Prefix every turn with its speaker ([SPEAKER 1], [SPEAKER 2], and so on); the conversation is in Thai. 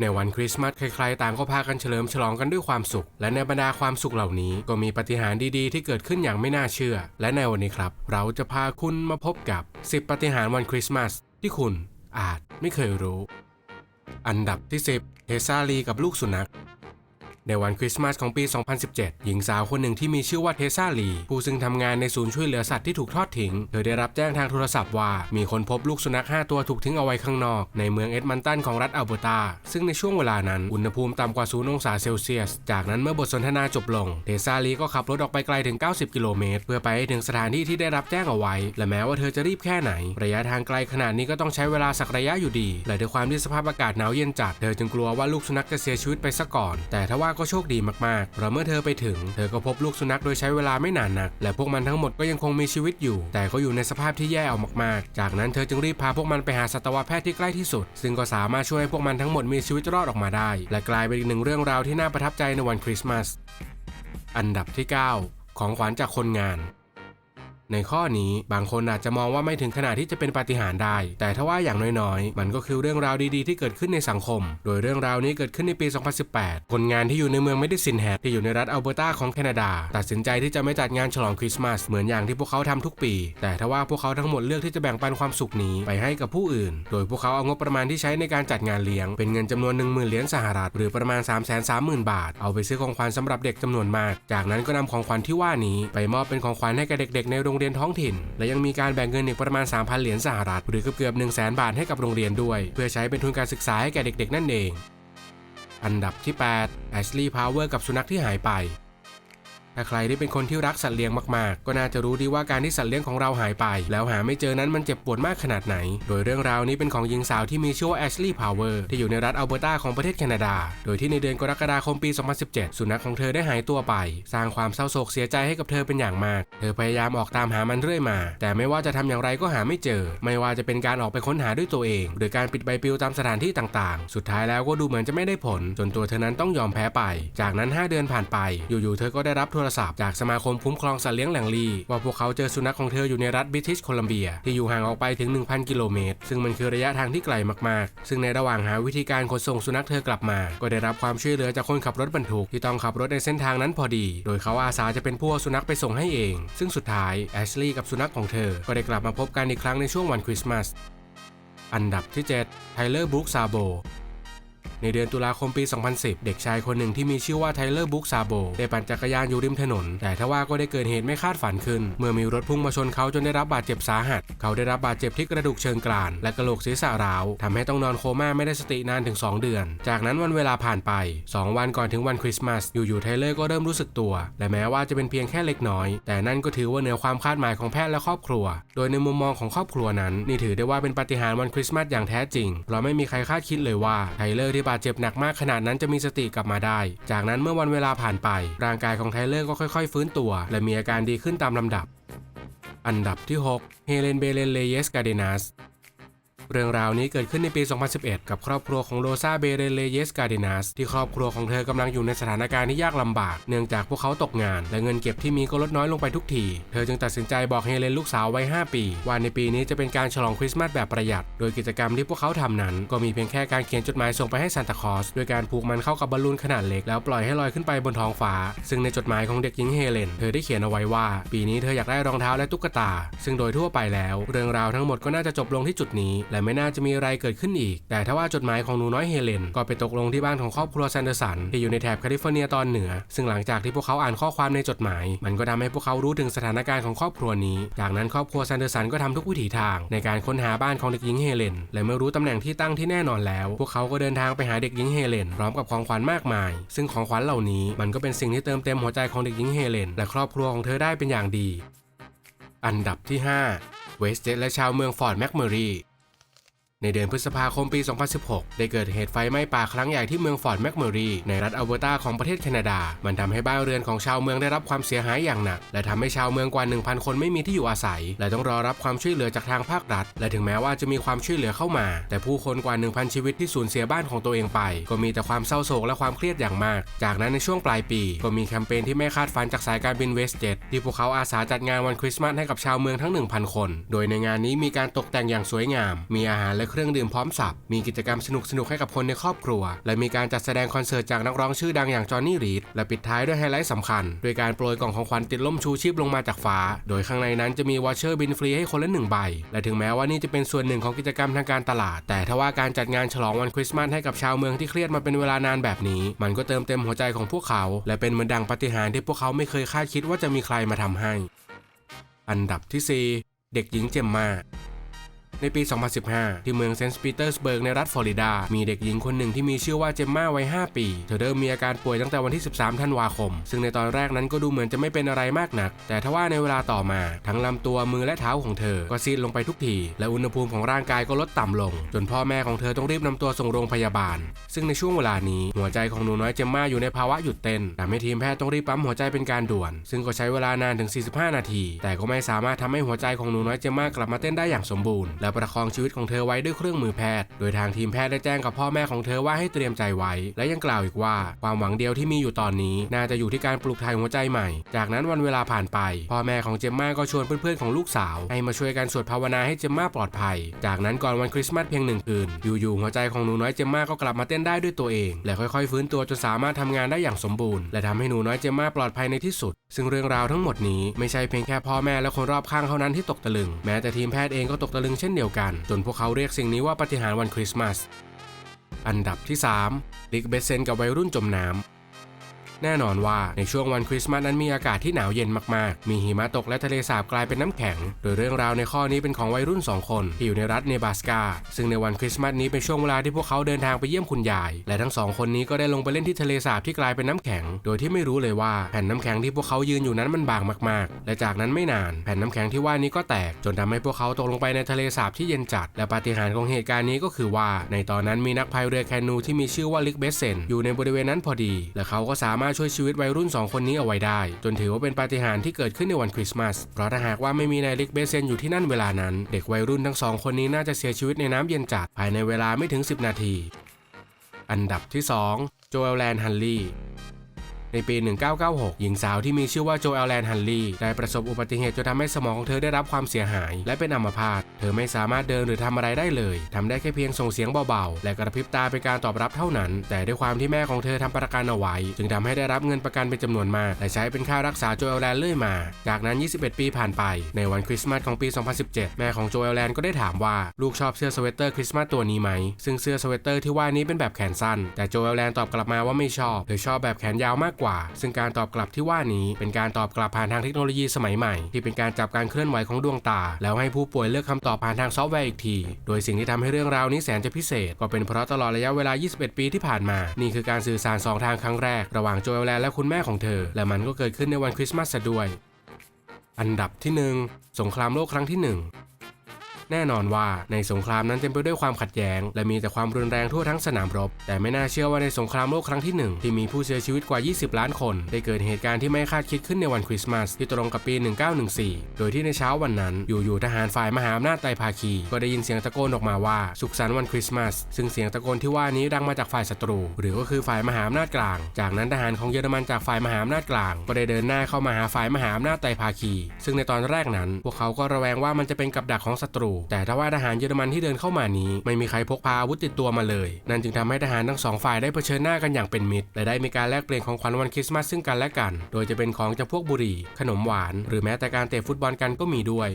[SPEAKER 1] ในวันคริสต์มาสใครๆต่างก็พากันเฉลิมฉลองกันด้วยความสุข และในบรรดาความสุขเหล่านี้ก็มีปฏิหารดีๆ ที่เกิดขึ้นอย่างไม่น่าเชื่อ และในวันนี้ครับ เราจะพาคุณมาพบกับ 10 ปฏิหารวันคริสต์มาสที่คุณอาจไม่เคยรู้ อันดับที่ 10เทซาลีกับลูกสุนัข ในวันคริสต์มาสของปี 2017 หญิงสาวคนหนึ่งที่มีชื่อว่าเทซาลี ผู้ซึ่งทำงานในศูนย์ช่วยเหลือสัตว์ที่ถูกทอดทิ้ง เธอได้รับแจ้งทางโทรศัพท์ว่า มีคนพบลูกสุนัข 5 ตัวถูกทิ้งเอาไว้ข้างนอก ในเมืองเอ็ดมันตันของรัฐอัลเบอร์ตา ซึ่งในช่วงเวลานั้น อุณหภูมิต่ำกว่า0องศาเซลเซียส จากนั้นเมื่อบทสนทนาจบลง เทซาลีก็ขับรถออกไปไกลถึง 90 กิโลเมตร เพื่อไปถึงสถานที่ที่ได้รับแจ้งเอาไว้ และแม้ว่าเธอจะรีบแค่ไหน ระยะทางไกลขนาดนี้ก็ต้องใช้เวลาสักระยะอยู่ดี และด้วยความที่สภาพอากาศหนาวเย็นจัด เธอจึงกลัวว่าลูกสุนัขจะเสียชีวิตไปซะก่อน แต่ทว่าก็โชคดีมากๆ เพราะเมื่อเธอไปถึง เธอก็พบลูกสุนัขโดยใช้เวลาไม่นานนัก และพวกมันทั้งหมดก็ยังคงมีชีวิตอยู่ แต่ก็อยู่ในสภาพที่แย่เอามากๆ จากนั้นเธอจึงรีบพาพวกมันไปหาสัตวแพทย์ที่ใกล้ที่สุด ซึ่งก็สามารถช่วยให้พวกมันทั้งหมดมีชีวิตรอดออกมาได้ และกลายเป็นอีกหนึ่งเรื่องราวที่น่าประทับใจในวันคริสต์มาส อันดับที่ 9 ของขวัญจากคนงาน ในข้อนี้บางคนอาจจะมองว่าไม่ถึงขนาดที่จะเป็นปาฏิหาริย์ได้ แต่ถ้าว่าอย่างน้อยๆ มันก็คือเรื่องราวดีๆ ที่เกิดขึ้นในสังคม โดยเรื่องราวนี้เกิดขึ้นในปี 2018 คนงานที่อยู่ในเมืองเมดิซินแฮดที่อยู่ในรัฐอัลเบอร์ตาของแคนาดา ตัดสินใจที่จะไม่จัดงานฉลองคริสต์มาสเหมือนอย่างที่พวกเขาทำทุกปี แต่ถ้าว่าพวกเขาทั้งหมดเลือกที่จะแบ่งปันความสุขนี้ไปให้กับผู้อื่น โดยพวกเขาเอางบประมาณที่ใช้ในการจัดงานเลี้ยงเป็นเงินจำนวน 1 0,000 เหรียญสหรัฐหรือประมาณ 330,000 บาท เอาไปซื้อของขวัญสำหรับเด็กจำนวนมาก จากนั้นก็นำของขวัญที่ว่านี้ไปมอบเป็นของขวัญให้แก่เด็ก ๆ ในโรงงเรียนท้องถิ่น และยังมีการแบ่งเงินอีกประมาณ 3,000 เหรียญสหรัฐหรือเกือบๆ1 0 0 0 0 0บาทให้กับโรงเรียนด้วย เพื่อใช้เป็นทุนการศึกษาให้แก่เด็กๆ นั่นเอง อันดับที่8 Ashley Power กับสุนัขที่หายไป ถ้าใครที่เป็นคนที่รักสัตว์เลี้ยงมากๆ ก็น่าจะรู้ดีว่าการที่สัตว์เลี้ยงของเราหายไป แล้วหาไม่เจอนั้นมันเจ็บปวดมากขนาดไหน โดยเรื่องราวนี้เป็นของหญิงสาวที่มีชื่อว่าแอชลีย์พาวเวอร์ที่อยู่ในรัฐอัลเบอร์ตาของประเทศแคนาดา โดยที่ในเดือนกรกฎาคมปี 2017 สุนัขของเธอได้หายตัวไป สร้างความเศร้าโศกเสียใจให้กับเธอเป็นอย่างมาก เธอพยายามออกตามหามันเรื่อยมา แต่ไม่ว่าจะทำอย่างไรก็หาไม่เจอ ไม่ว่าจะเป็นการออกไปค้นหาด้วยตัวเอง หรือการปิดใบปลิวตามสถานที่ต่างๆ สุดท้ายแล้วก็ดูเหมือนจะไม่ได้ผล จนตัวเธอนั้นต้องยอมแพ้ไป จากนั้น 5 เดือนผ่านไป อยู่ๆเธอก็ได้รับโทรศัพท์จากสมาคมคุ้มครองสัตว์เลี้ยงแหล่งลีว่าพวกเขาเจอสุนัขของเธออยู่ในรัฐบริทิชโคลัมเบีย ที่อยู่ห่างออกไปถึง 1,000 กิโลเมตร ซึ่งมันคือระยะทางที่ไกลมากๆ ซึ่งในระหว่างหาวิธีการขนส่งสุนัขเธอกลับมา ก็ได้รับความช่วยเหลือจากคนขับรถบรรทุกที่ต้องขับรถในเส้นทางนั้นพอดี โดยเขาอาสาจะเป็นผู้เอาสุนัขไปส่งให้เอง ซึ่งสุดท้ายแอชลีย์กับสุนัขของเธอ ก็ได้กลับมาพบกันอีกครั้งในช่วงวันคริสต์มาสอันดับที่ 7 ไทเลอร์บุ๊กซาโบ ในเดือนตุลาคมปี 2010 เด็กชายคนหนึ่งที่มีชื่อว่าไทเลอร์บุ๊กซาโบได้ปั่นจักรยานอยู่ริมถนน แต่ทว่าก็ได้เกิดเหตุไม่คาดฝันขึ้น เมื่อมีรถพุ่งมาชนเขาจนได้รับบาดเจ็บสาหัส เขาได้รับบาดเจ็บที่กระดูกเชิงกราน และกระโหลกศีรษะร้าวทำให้ต้องนอนโคม่าไม่ได้สตินานถึง 2 เดือน จากนั้นวันเวลาผ่านไป 2 วันก่อนถึงวันคริสต์มาสอยู่ๆไทเลอร์ก็เริ่มรู้สึกตัว และแม้ว่าจะเป็นเพียงแค่เล็กน้อย แต่นั่นก็ถือว่าเหนือความคาดหมายของแพทย์และครอบครัว โดยในมุมมองของครอบครัวนั้น นี่ถือได้ว่าเป็นปาฏิหาริย์วันคริสต์มาสอย่างแท้จริงเพราะไม่มีใครคาดคิดเลยว่าไทเลอร์ได้บาดเจ็บหนักมากขนาดนั้นจะมีสติกลับมาได้ จากนั้นเมื่อวันเวลาผ่านไป ร่างกายของไทเลอร์ก็ค่อยๆ ฟื้นตัว และมีอาการดีขึ้นตามลำดับ อันดับที่ 6 เฮเลนเบเลนเลเยสกาเดนัส เรื่องราวนี้เกิดขึ้นในปี 2011 กับครอบครัวของโรซาเบเรเลเยสกาเดนัสที่ครอบครัวของเธอกำลังอยู่ในสถานการณ์ที่ยากลำบาก เนื่องจากพวกเขาตกงาน และเงินเก็บที่มีก็ลดน้อยลงไปทุกที เธอจึงตัดสินใจบอกเฮเลนลูกสาววัย 5 ปี ว่าในปีนี้จะเป็นการฉลองคริสต์มาสแบบประหยัด โดยกิจกรรมที่พวกเขาทำนั้น ก็มีเพียงแค่การเขียนจดหมายส่งไปให้ซานตาคลอสโดยการผูกมันเข้ากับบอลลูนขนาดเล็กแล้วปล่อยให้ลอยขึ้นไปบนท้องฟ้า ซึ่งในจดหมายของเด็กหญิงเฮเลน เธอได้เขียนเอาไว้ว่า ปีนี้เธออยากได้รองเท้าและตุ๊กตา ซึ่งโดยทั่วไปแล้ว เรื่องราวทั้งหมดก็น่าจะจบลงที่จุดนี้และไม่น่าจะมีอะไรเกิดขึ้นอีก แต่ถ้าว่าจดหมายของหนูน้อยเฮเลน ก็ไปตกลงที่บ้านของครอบครัวแซนเดอร์สันที่อยู่ในแถบแคลิฟอร์เนียตอนเหนือ ซึ่งหลังจากที่พวกเขาอ่านข้อความในจดหมาย มันก็ทำให้พวกเขารู้ถึงสถานการณ์ของครอบครัวนี้ จากนั้นครอบครัวแซนเดอร์สันก็ทำทุกวิถีทาง ในการค้นหาบ้านของเด็กหญิงเฮเลน และเมื่อรู้ตำแหน่งที่ตั้งที่แน่นอนแล้ว พวกเขาก็เดินทางไปหาเด็กหญิงเฮเลนพร้อมกับของขวัญมากมาย ซึ่งของขวัญเหล่านี้มันก็เป็นสิ่งที่เติมเต็มหัวใจของเด็กหญิงเฮเลนและครอบครัวของเธอได้เป็นอย่างดี อันดับที่ 5 เวสเจตและชาวเมืองฟอร์ดแมคเมอรี ในเดือนพฤษภาคมปี 2016 ได้เกิดเหตุไฟไหม้ป่าครั้งใหญ่ที่เมืองฟอร์ดแมคเมอรีในรัฐอัลเบอร์ตาของประเทศแคนาดา มันทำให้บ้านเรือนของชาวเมืองได้รับความเสียหายอย่างหนัก และทำให้ชาวเมืองกว่า 1,000 คนไม่มีที่อยู่อาศัย และต้องรอรับความช่วยเหลือจากทางภาครัฐ และถึงแม้ว่าจะมีความช่วยเหลือเข้ามา แต่ผู้คนกว่า 1,000 ชีวิตที่สูญเสียบ้านของตัวเองไป ก็มีแต่ความเศร้าโศกและความเครียดอย่างมาก จากนั้นในช่วงปลายปี ก็มีแคมเปญที่ไม่คาดฝันจากสายการบินเวสเจ็ตที่พวกเขาอาสาจัดงานวันคริสต์มาสให้กับชาวเมืองทั้ง 1,000 คน โดยในงานนี้มีการตกแต่งอย่างสวยงาม มีอาหารและเครื่องดื่มพร้อมสับ มีกิจกรรมสนุกๆให้กับคนในครอบครัว และมีการจัดแสดงคอนเสิร์ตจากนักร้องชื่อดังอย่างจอห์นนี่รีดและปิดท้ายด้วยไฮไลท์สำคัญ โดยการโปรยกล่องของขวัญติดล่มชูชีพลงมาจากฟ้า โดยข้างในนั้นจะมีวอชเชอร์บินฟรีให้คนละหนึ่งใบ และถึงแม้ว่านี่จะเป็นส่วนหนึ่งของกิจกรรมทางการตลาด แต่ถ้าว่าการจัดงานฉลองวันคริสต์มาสให้กับชาวเมืองที่เครียดมาเป็นเวลานานแบบนี้ มันก็เติมเต็มหัวใจของพวกเขา และเป็นเหมือนดังปาฏิหาริย์ที่พวกเขาไม่เคยคาดคิดว่าจะมีใครมาทำให้ อันดับที่ 4 เด็กหญิงเจมมา ในปี 2015 ที่เมืองเซนต์ปีเตอร์สเบิร์กในรัฐฟลอริดา มีเด็กหญิงคนหนึ่งที่มีชื่อว่าเจมมาวัย 5 ปี เธอเริ่มมีอาการป่วยตั้งแต่วันที่ 13 ธันวาคม ซึ่งในตอนแรกนั้นก็ดูเหมือนจะไม่เป็นอะไรมากนัก แต่ทว่าในเวลาต่อมา ทั้งลำตัวมือและเท้าของเธอ ก็ซีดลงไปทุกที และอุณหภูมิของร่างกายก็ลดต่ำลง จนพ่อแม่ของเธอต้องรีบนำตัวส่งโรงพยาบาล ซึ่งในช่วงเวลานี้หัวใจของหนูน้อยเจมมาอยู่ในภาวะหยุดเต้นทำให้ทีมแพทย์ต้องรีบปั๊มหัวใจเป็นการด่วน ซึ่งก็ใช้เวลานานถึง 45 นาที แต่ก็ไม่สามารถทำให้หัวใจของหนูน้อยเจมมากลับมาเต้นได้อย่างสมบูรณ์และประคองชีวิตของเธอไว้ด้วยเครื่องมือแพทย์ โดยทางทีมแพทย์ได้แจ้งกับพ่อแม่ของเธอว่าให้เตรียมใจไว้ และยังกล่าวอีกว่า ความหวังเดียวที่มีอยู่ตอนนี้ น่าจะอยู่ที่การปลูกถ่ายหัวใจใหม่ จากนั้นวันเวลาผ่านไป พ่อแม่ของเจมมาก็ชวนเพื่อนๆของลูกสาว ให้มาช่วยกันสวดภาวนาให้เจมมาปลอดภัย จากนั้นก่อนวันคริสต์มาสเพียงหนึ่งคืน อยู่ๆหัวใจของหนูน้อยเจมมาก็กลับมาเต้นได้ด้วยตัวเอง และค่อยๆ ฟื้นตัวจนสามารถทำงานได้อย่างสมบูรณ์ และทำให้หนูน้อยเจมมาปลอดภัยในที่สุด ซึ่งเรื่องราวทั้งหมดนี้ไม่ใช่เพียงแค่พ่อแม่และคนรอบข้างเท่านั้นที่ตกตะลึง แม้แต่ทีมแพทย์เองก็ตกตะลึงเช่นเดียวกัน จนพวกเขาเรียกสิ่งนี้ว่าปฏิหารวันคริสต์มาส อันดับที่3ลิกเบสเซนกับวัยรุ่นจมน้ำ แน่นอนว่าในช่วงวันคริสต์มาสนั้นมีอากาศที่หนาวเย็นมากๆ มีหิมะตกและทะเลสาบกลายเป็นน้ำแข็ง โดยเรื่องราวในข้อนี้เป็นของวัยรุ่น 2 คนที่อยู่ในรัฐเนบาสกา ซึ่งในวันคริสต์มาสนี้เป็นช่วงเวลาที่พวกเขาเดินทางไปเยี่ยมคุณยาย และทั้งสองคนนี้ก็ได้ลงไปเล่นที่ทะเลสาบที่กลายเป็นน้ำแข็ง โดยที่ไม่รู้เลยว่าแผ่นน้ำแข็งที่พวกเขายืนอยู่นั้นมันบางมากๆ และจากนั้นไม่นานแผ่นน้ำแข็งที่ว่านี้ก็แตก จนทำให้พวกเขาตกลงไปในทะเลสาบที่เย็นจัด และปาฏิหาริย์ของเหตุการณ์นี้ก็คือว่า ในตอนนั้นมีนักพายเรือแคนูที่มีชื่อว่าลิกเบสเซนอยู่ในบริเวณนั้นพอดี และเขาก็สามารถช่วยชีวิตวัยรุ่น 2 คนนี้เอาไว้ได้ จนถือว่าเป็นปาฏิหาริย์ที่เกิดขึ้นในวันคริสต์มาส เพราะถ้าหากว่าไม่มีนายลิกเบเซนอยู่ที่นั่นเวลานั้น เด็กวัยรุ่นทั้งสองคนนี้น่าจะเสียชีวิตในน้ำเย็นจัดภายในเวลาไม่ถึง 10 นาที อันดับที่ 2 โจเอลแลนฮันลี ในปี 1996 หญิงสาวที่มีชื่อว่าโจเอลแลนฮันลีได้ประสบอุบัติเหตุจนทำให้สมองของเธอได้รับความเสียหาย และเป็นอัมพาต เธอไม่สามารถเดินหรือทำอะไรได้เลยทำได้แค่เพียงส่งเสียงเบาๆ และกระพริบตาเป็นการตอบรับเท่านั้น แต่ด้วยความที่แม่ของเธอทำประกันเอาไว้ จึงทำให้ได้รับเงินประกันเป็นจำนวนมาก และใช้เป็นค่ารักษาโจเอลแลนเรื่อยมา จากนั้น 21 ปีผ่านไป ในวันคริสต์มาสของปี 2017 แม่ของโจเอลแลนก็ได้ถามว่าลูกชอบเสื้อสเวตเตอร์คริสต์มาสตัวนี้ไหม ซึ่งเสื้อสเวตเตอร์ที่ว่านี้เป็นแบบแขนสั้น แต่โจเอลแลนตอบกลับมาว่าไม่ชอบ เธอชอบแบบแขนยาวมากกว่าซึ่งการตอบกลับที่ว่านี้เป็นการตอบกลับผ่านทางเทคโนโลยีสมัยใหม่ ที่เป็นการจับการเคลื่อนไหวของดวงตา แล้วให้ผู้ป่วยเลือกคำตอบผ่านทางซอฟต์แวร์อีกที โดยสิ่งที่ทำให้เรื่องราวนี้แสนจะพิเศษ ก็เป็นเพราะตลอดระยะเวลา 21 ปีที่ผ่านมา นี่คือการสื่อสารสองทางครั้งแรก ระหว่างโจเอลแลนและคุณแม่ของเธอ และมันก็เกิดขึ้นในวันคริสต์มาสซะด้วย อันดับที่หนึ่งสงครามโลกครั้งที่หนึ่ง แน่นอนว่าในสงครามนั้นเต็มไปด้วยความขัดแย้ง และมีแต่ความรุนแรงทั่วทั้งสนามรบ แต่ไม่น่าเชื่อว่าในสงครามโลกครั้งที่หนึ่งที่มีผู้เสียชีวิตกว่า 20 ล้านคน ได้เกิดเหตุการณ์ที่ไม่คาดคิดขึ้นในวันคริสต์มาสที่ตรงกับปี 1914 โดยที่ในเช้าวันนั้น อยู่ๆทหารฝ่ายมหาอำนาจไตรภาคี ก็ได้ยินเสียงตะโกนออกมาว่าสุขสันต์วันคริสต์มาสซึ่งเสียงตะโกนที่ว่านี้ดังมาจากฝ่ายศัตรู หรือก็คือฝ่ายมหาอำนาจกลาง จากนั้นทหารของเยอรมันจากฝ่ายมหาอำนาจกลาง ก็ได้เดินหน้าเข้ามาหาฝ่ายมหาอำนาจไตรภาคี ซึ่งในตอนแรกนั้น พวกเขาก็ระแวงว่ามันจะเป็นกับดักของศัตรูแต่ถ้าว่าทหารเยอรมันที่เดินเข้ามานี้ ไม่มีใครพกพาอาวุธติดตัวมาเลย นั่นจึงทำให้ทหารทั้งสองฝ่ายได้เผชิญหน้ากันอย่างเป็นมิตรและได้มีการแลกเปลี่ยนของขวัญวันคริสต์มาสซึ่งกันและกัน โดยจะเป็นของจำพวกบุหรี่ ขนมหวาน หรือแม้แต่การเตะฟุตบอลกันก็มีด้วย